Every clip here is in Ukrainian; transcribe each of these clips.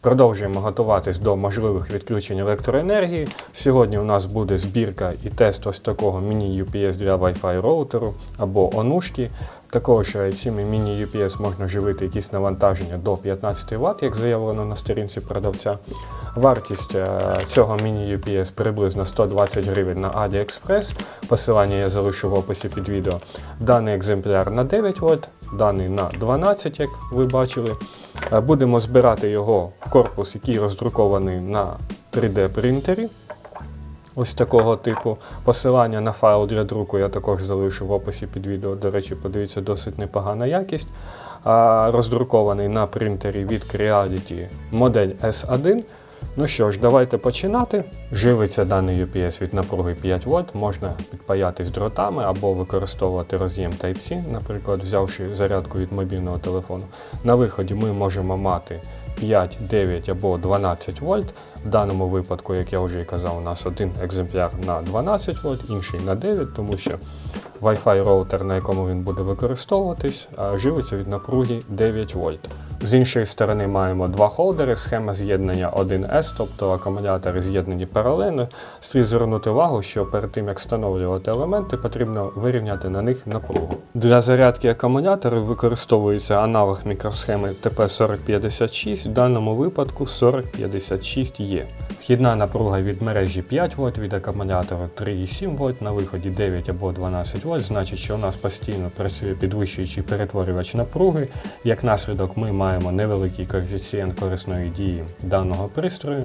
Продовжуємо готуватись до можливих відключень електроенергії. Сьогодні у нас буде збірка і тест ось такого міні-UPS для Wi-Fi роутеру або онушки. Також е, цими міні-UPS можна живити якісь навантаження до 15 Вт, як заявлено на сторінці продавця. Вартість е, цього міні-UPS приблизно 120 гривень на AliExpress. Посилання я залишу в описі під відео. Даний екземпляр на 9 Вт, даний на 12, як ви бачили. Будемо збирати його в корпус, який роздрукований на 3D принтері. Ось такого типу. Посилання на файл для друку я також залишу в описі під відео. До речі, подивіться, досить непогана якість. Роздрукований на принтері від Creality модель S1. Ну що ж, давайте починати. Живиться даний UPS від напруги 5 Вт, можна підпаятись дротами або використовувати роз'єм Type-C, наприклад, взявши зарядку від мобільного телефону. На виході ми можемо мати 5, 9 або 12 вольт. В даному випадку, як я вже і казав, у нас один екземпляр на 12 вольт, інший на 9, тому що Wi-Fi роутер, на якому він буде використовуватись, а, живиться від напруги 9 вольт. З іншої сторони маємо два холдери, схема з'єднання 1С, тобто акумулятори з'єднані паралельно. Слід звернути увагу, що перед тим як встановлювати елементи, потрібно вирівняти на них напругу. Для зарядки акумуляторів використовується аналог мікросхеми TP4056, в даному випадку 4056E. Вхідна напруга від мережі 5 Вт, від акумулятора 3,7 Вт, на виході 9 або 12 Вт, значить, що у нас постійно працює підвищуючий перетворювач напруги. Як наслідок, ми маємо невеликий коефіцієнт корисної дії даного пристрою.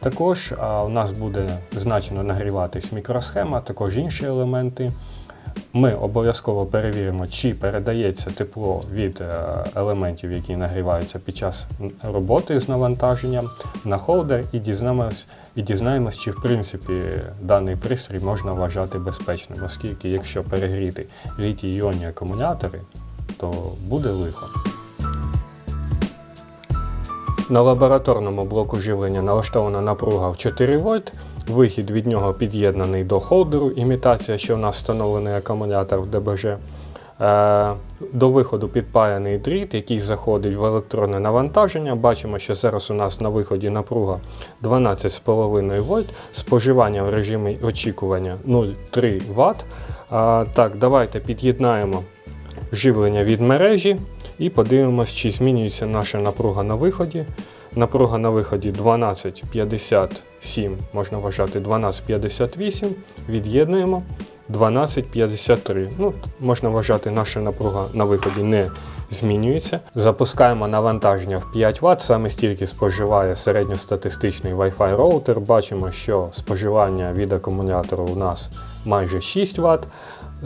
Також у нас буде значно нагріватись мікросхема, також інші елементи. Ми обов'язково перевіримо, чи передається тепло від е, елементів, які нагріваються під час роботи з навантаженням на холдер, і дізнаємось, і дізнаємось, чи в принципі даний пристрій можна вважати безпечним, оскільки якщо перегріти літій іонні акумулятори, то буде лихо. На лабораторному блоку живлення налаштована напруга в 4 вольт. Вихід від нього під'єднаний до холдеру, імітація, що в нас встановлений акумулятор в ДБЖ. Е, До виходу підпаяний дріт, який заходить в електронне навантаження. Бачимо, що зараз у нас на виході напруга 12,5 вольт, споживання в режимі очікування 0,3 Вт. Е, Так, давайте під'єднаємо живлення від мережі і подивимось, чи змінюється наша напруга на виході. Напруга на виході 12,57, можна вважати 12,58. Від'єднуємо 12,53. Ну, можна вважати, наша напруга на виході не змінюється. Запускаємо навантаження в 5 Вт, саме стільки споживає середньостатистичний Wi-Fi роутер. Бачимо, що споживання від акумулятору у нас майже 6 Вт.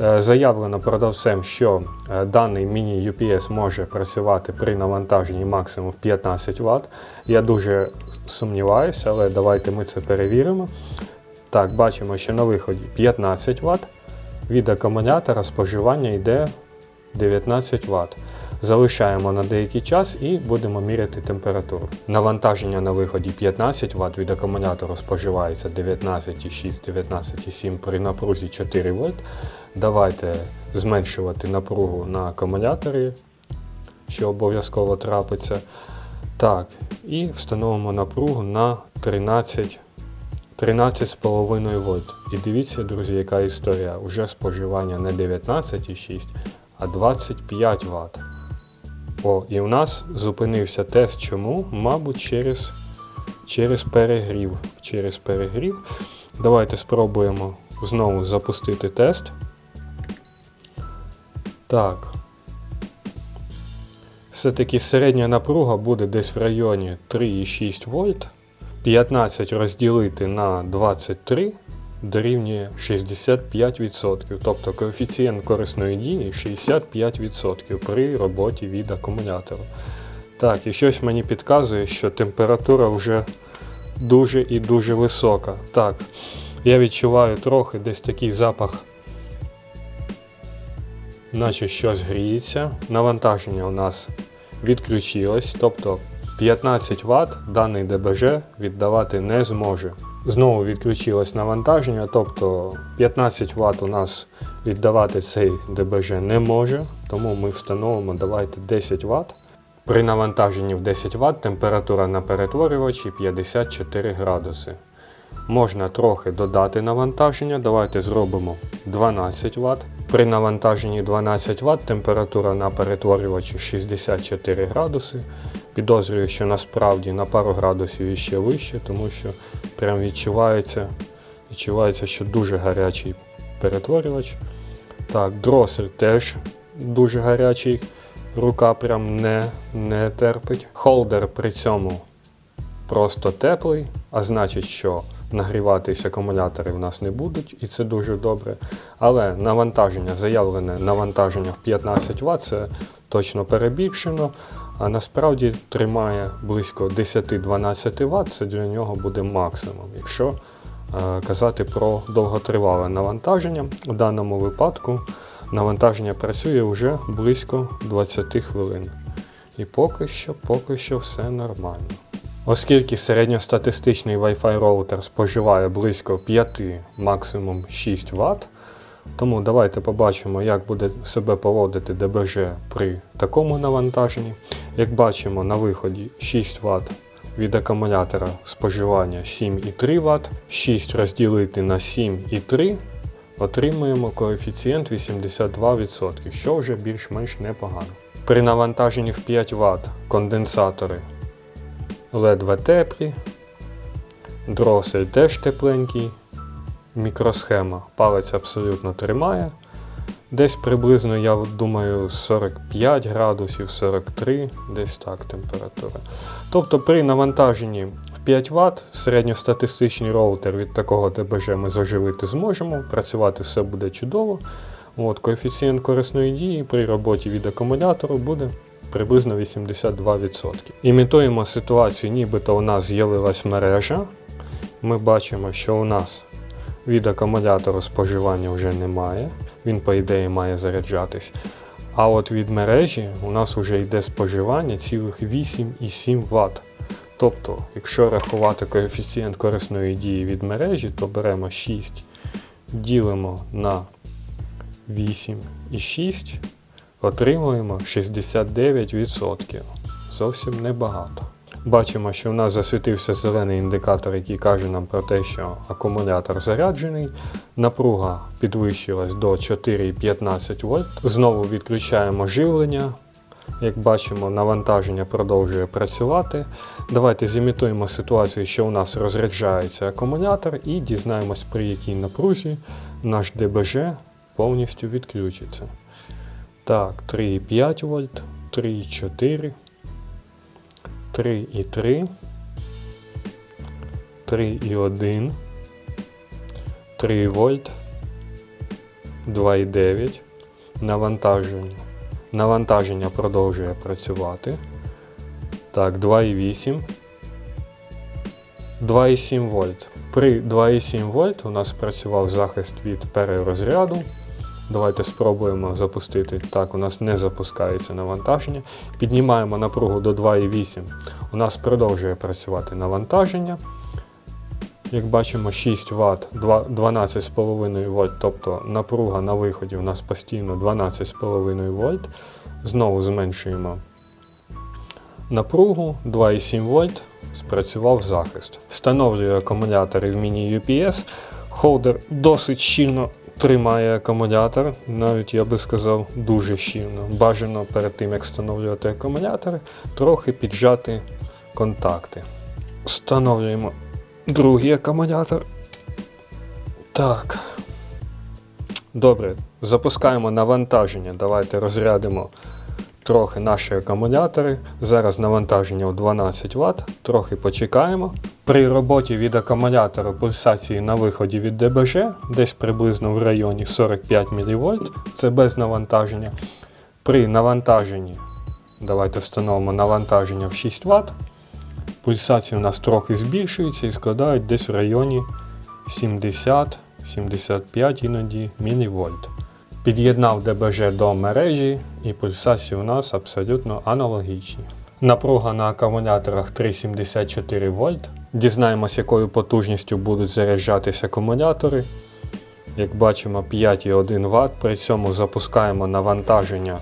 Е, Заявлено продавцем, що е, даний міні-UPS може працювати при навантаженні максимум в 15 Вт. Я дуже сумніваюся, але давайте ми це перевіримо. Так, бачимо, що на виході 15 Вт. Від акумулятора споживання йде 19 Вт. Залишаємо на деякий час і будемо міряти температуру. Навантаження на виході 15 Вт від акумулятору споживається 19,6, 19,7 при напрузі 4 вольт. Давайте зменшувати напругу на акумуляторі, що обов'язково трапиться. Так, і встановимо напругу на 13 13,5 вольт. І дивіться, друзі, яка історія. Уже споживання не 19,6, а 25 Вт. О, і у нас зупинився тест. Чому? Мабуть, через, через перегрів. Через перегрів. Давайте спробуємо знову запустити тест. Так. Все-таки середня напруга буде десь в районі 3,6 вольт. 15 розділити на 23 дорівнює 65%. Тобто коефіцієнт корисної дії 65% при роботі від акумулятора. Так, і щось мені підказує, що температура вже дуже і дуже висока. Так, я відчуваю трохи десь такий запах, наче щось гріється. Навантаження у нас відключилось, тобто 15 Вт даний ДБЖ віддавати не зможе. Знову відключилось навантаження, тобто 15 Вт у нас віддавати цей ДБЖ не може, тому ми встановимо давайте 10 Вт. При навантаженні в 10 Вт температура на перетворювачі 54 градуси. Можна трохи додати навантаження. Давайте зробимо 12 Вт. При навантаженні 12 Вт температура на перетворювачі 64 градуси. Підозрюю, що насправді на пару градусів іще вище, тому що прям відчувається, відчувається, що дуже гарячий перетворювач. Так, дросель теж дуже гарячий. Рука прям не, не терпить. Холдер при цьому просто теплий, а значить, що нагріватися акумулятори в нас не будуть, і це дуже добре. Але навантаження, заявлене навантаження в 15 Вт, це точно перебільшено, а насправді тримає близько 10-12 Вт, це для нього буде максимум. Якщо е, казати про довготривале навантаження, в даному випадку навантаження працює вже близько 20 хвилин. І поки що, поки що все нормально. Оскільки середньостатистичний Wi-Fi роутер споживає близько 5, максимум 6 Вт, тому давайте побачимо, як буде себе поводити ДБЖ при такому навантаженні. Як бачимо, на виході 6 Вт від акумулятора споживання 7,3 Вт, 6 розділити на 7,3 отримуємо коефіцієнт 82%, що вже більш-менш непогано. При навантаженні в 5 Вт конденсатори ледве теплі, дросель теж тепленький, мікросхема палець абсолютно тримає. Десь приблизно, я думаю, 45 градусів, 43, десь так температура. Тобто при навантаженні в 5 Вт середньостатистичний роутер від такого ДБЖ ми заживити зможемо, працювати все буде чудово. От, коефіцієнт корисної дії при роботі від акумулятору буде приблизно 82%. Імітуємо ситуацію, нібито у нас з'явилась мережа. Ми бачимо, що у нас від акумулятору споживання вже немає. Він, по ідеї, має заряджатись. А от від мережі у нас вже йде споживання цілих 8,7 Вт. Тобто, якщо рахувати коефіцієнт корисної дії від мережі, то беремо 6, ділимо на 8,6, отримуємо 69%. Зовсім небагато. Бачимо, що в нас засвітився зелений індикатор, який каже нам про те, що акумулятор заряджений. Напруга підвищилась до 4,15 вольт. Знову відключаємо живлення. Як бачимо, навантаження продовжує працювати. Давайте зімітуємо ситуацію, що у нас розряджається акумулятор, і дізнаємось, при якій напрузі наш ДБЖ повністю відключиться. Так, 3,5 вольт, 3,4. 3,3, 3,1, 3 вольт, 2,9. Навантаження. Навантаження продовжує працювати. Так, 2,8. 2,7 вольт. При 2,7 вольт у нас працював захист від перерозряду. Давайте спробуємо запустити. Так, у нас не запускається навантаження. Піднімаємо напругу до 2,8. У нас продовжує працювати навантаження. Як бачимо, 6 Вт 12,5 вольт, тобто напруга на виході у нас постійно 12,5 вольт. Знову зменшуємо напругу 2,7 вольт. Спрацював захист. Встановлюю акумулятори в міні-UPS. Холдер досить щільно тримає акумулятор, навіть я би сказав, дуже щільно. Бажано перед тим, як встановлювати акумулятори, трохи піджати контакти. Встановлюємо другий акумулятор. Так. Добре, запускаємо навантаження. Давайте розрядимо трохи наші акумулятори. Зараз навантаження в 12 Вт, трохи почекаємо. При роботі від акумулятора пульсації на виході від ДБЖ, десь приблизно в районі 45 мВ, це без навантаження. При навантаженні, давайте встановимо навантаження в 6 Вт. Пульсації у нас трохи збільшуються і складають десь в районі 70-75 іноді мВ. Під'єднав ДБЖ до мережі і пульсації у нас абсолютно аналогічні. Напруга на акумуляторах 3,74 вольт. Дізнаємось, якою потужністю будуть заряджатися акумулятори. Як бачимо, 5,1 Вт. При цьому запускаємо навантаження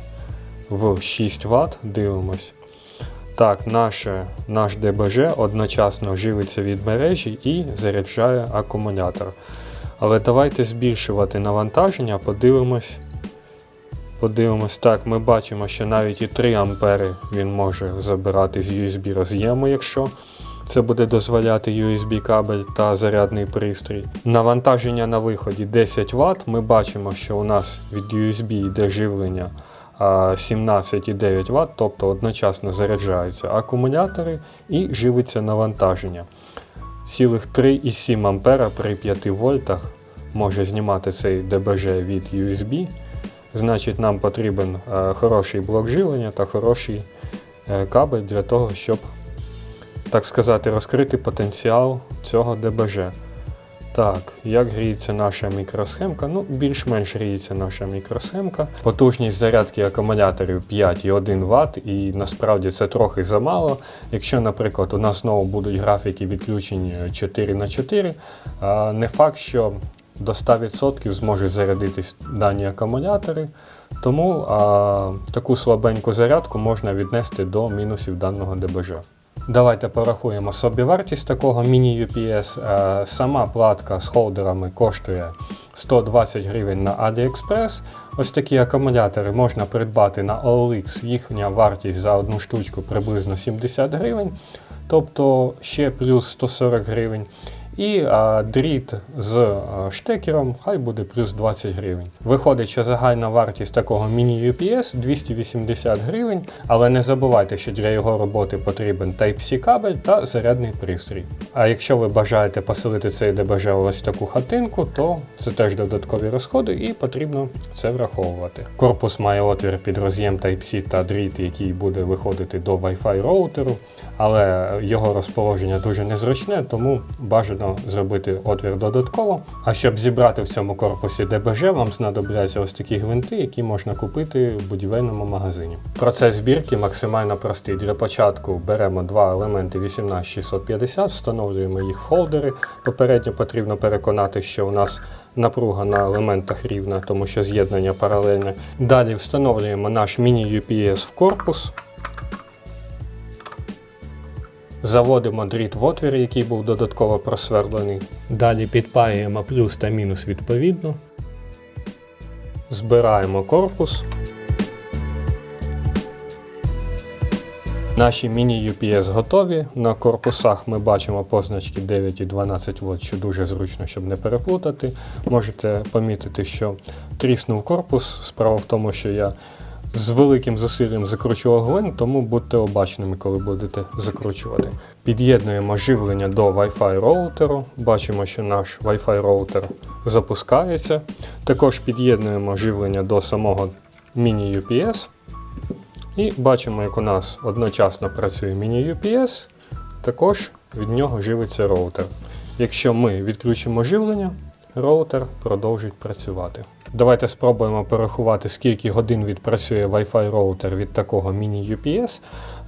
в 6 Вт. Дивимось. Так, наше, наш ДБЖ одночасно живиться від мережі і заряджає акумулятор. Але давайте збільшувати навантаження, подивимось. Подивимось, так, ми бачимо, що навіть і 3 ампери він може забирати з USB роз'єму, якщо це буде дозволяти USB кабель та зарядний пристрій. Навантаження на виході 10 Вт. Ми бачимо, що у нас від USB йде живлення 17,9 Вт, тобто одночасно заряджаються акумулятори і живиться навантаження. Цілих 3,7 ампера при 5 вольтах може знімати цей ДБЖ від USB. Значить, нам потрібен е, хороший блок живлення та хороший е, кабель для того, щоб, так сказати, розкрити потенціал цього ДБЖ. Так, як гріється наша мікросхемка? Ну, більш-менш гріється наша мікросхемка. Потужність зарядки акумуляторів 5,1 Вт, і насправді це трохи замало. Якщо, наприклад, у нас знову будуть графіки відключень 4 на 4 не факт, що до 100% зможуть зарядитись дані акумулятори, тому а, таку слабеньку зарядку можна віднести до мінусів даного ДБЖ. Давайте порахуємо собі вартість такого міні-UPS. Е, Сама платка з холдерами коштує 120 гривень на AliExpress. Ось такі акумулятори можна придбати на OLX. Їхня вартість за одну штучку приблизно 70 гривень, тобто ще плюс 140 гривень. І а, дріт з а, штекером хай буде плюс 20 гривень. Виходить, що загальна вартість такого міні-UPS 280 гривень, але не забувайте, що для його роботи потрібен Type-C кабель та зарядний пристрій. А якщо ви бажаєте поселити цей ДБЖ ось таку хатинку, то це теж додаткові розходи і потрібно це враховувати. Корпус має отвір під роз'єм Type-C та дріт, який буде виходити до Wi-Fi роутеру, але його розположення дуже незручне, тому бажано зробити отвір додатково. А щоб зібрати в цьому корпусі ДБЖ, вам знадобляться ось такі гвинти, які можна купити в будівельному магазині. Процес збірки максимально простий. Для початку беремо два елементи 18650, встановлюємо їх в холдери. Попередньо потрібно переконати, що у нас напруга на елементах рівна, тому що з'єднання паралельне. Далі встановлюємо наш міні-UPS в корпус. Заводимо дріт в отвір, який був додатково просверлений. Далі підпаюємо плюс та мінус відповідно. Збираємо корпус. Наші міні-UPS готові. На корпусах ми бачимо позначки 9 і 12 вольт, що дуже зручно, щоб не переплутати. Можете помітити, що тріснув корпус. Справа в тому, що я з великим зусиллям закручував гвинт, тому будьте обачними, коли будете закручувати. Під'єднуємо живлення до Wi-Fi роутеру. Бачимо, що наш Wi-Fi роутер запускається. Також під'єднуємо живлення до самого міні-UPS. І бачимо, як у нас одночасно працює міні-UPS, також від нього живиться роутер. Якщо ми відключимо живлення, роутер продовжить працювати. Давайте спробуємо порахувати, скільки годин відпрацює Wi-Fi роутер від такого міні-UPS.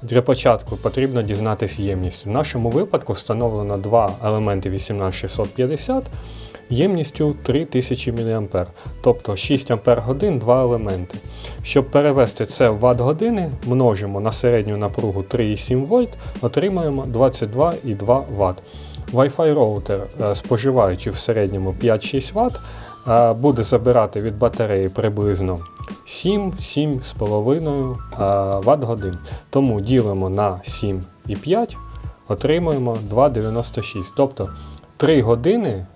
Для початку потрібно дізнатися ємність. В нашому випадку встановлено два елементи 18650 ємністю 3000 мА, тобто 6 Ах два елементи. Щоб перевести це в Вт-години, множимо на середню напругу 3,7 В, отримаємо 22,2 Вт. Wi-Fi роутер, е, споживаючи в середньому 5-6 Вт, буде забирати від батареї приблизно 7-7,5 Вт годин. Тому ділимо на 7,5, отримуємо 2,96. Тобто 3 години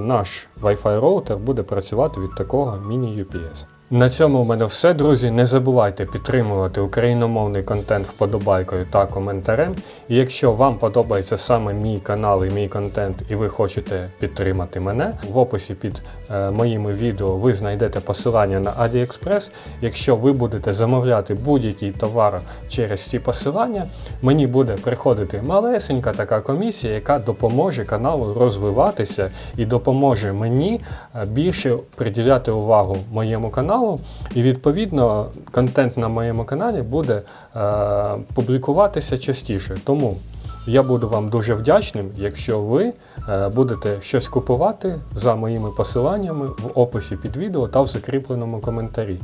наш Wi-Fi роутер буде працювати від такого міні-UPS. На цьому у мене все, друзі. Не забувайте підтримувати україномовний контент вподобайкою та коментарем. І якщо вам подобається саме мій канал і мій контент, і ви хочете підтримати мене, в описі під е, моїми відео ви знайдете посилання на AliExpress. Якщо ви будете замовляти будь-який товар через ці посилання, мені буде приходити малесенька така комісія, яка допоможе каналу розвиватися і допоможе мені е, більше приділяти увагу моєму каналу. І відповідно контент на моєму каналі буде е, публікуватися частіше. Тому я буду вам дуже вдячним, якщо ви е, будете щось купувати за моїми посиланнями в описі під відео та в закріпленому коментарі.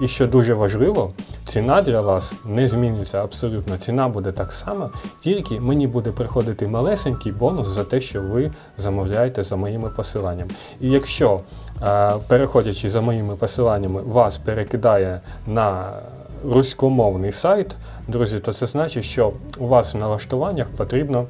І що дуже важливо, ціна для вас не зміниться абсолютно. Ціна буде так само, тільки мені буде приходити малесенький бонус за те, що ви замовляєте за моїми посиланнями. І якщо, переходячи за моїми посиланнями, вас перекидає на руськомовний сайт, друзі, то це значить, що у вас в налаштуваннях потрібно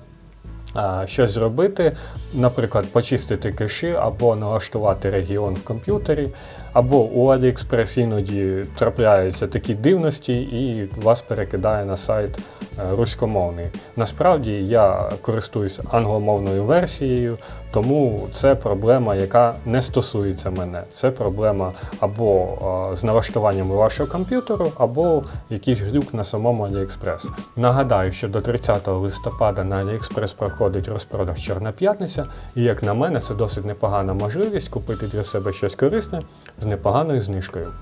щось зробити, наприклад, почистити кеші або налаштувати регіон в комп'ютері, або у AliExpress іноді трапляються такі дивності і вас перекидає на сайт е, руськомовний. Насправді я користуюсь англомовною версією, тому це проблема, яка не стосується мене. Це проблема або е, з налаштуванням вашого комп'ютеру, або якийсь глюк на самому AliExpress. Нагадаю, що до 30 листопада на AliExpress проходить розпродаж Чорна п'ятниця, і як на мене, це досить непогана можливість купити для себе щось корисне з непоганою знижкою.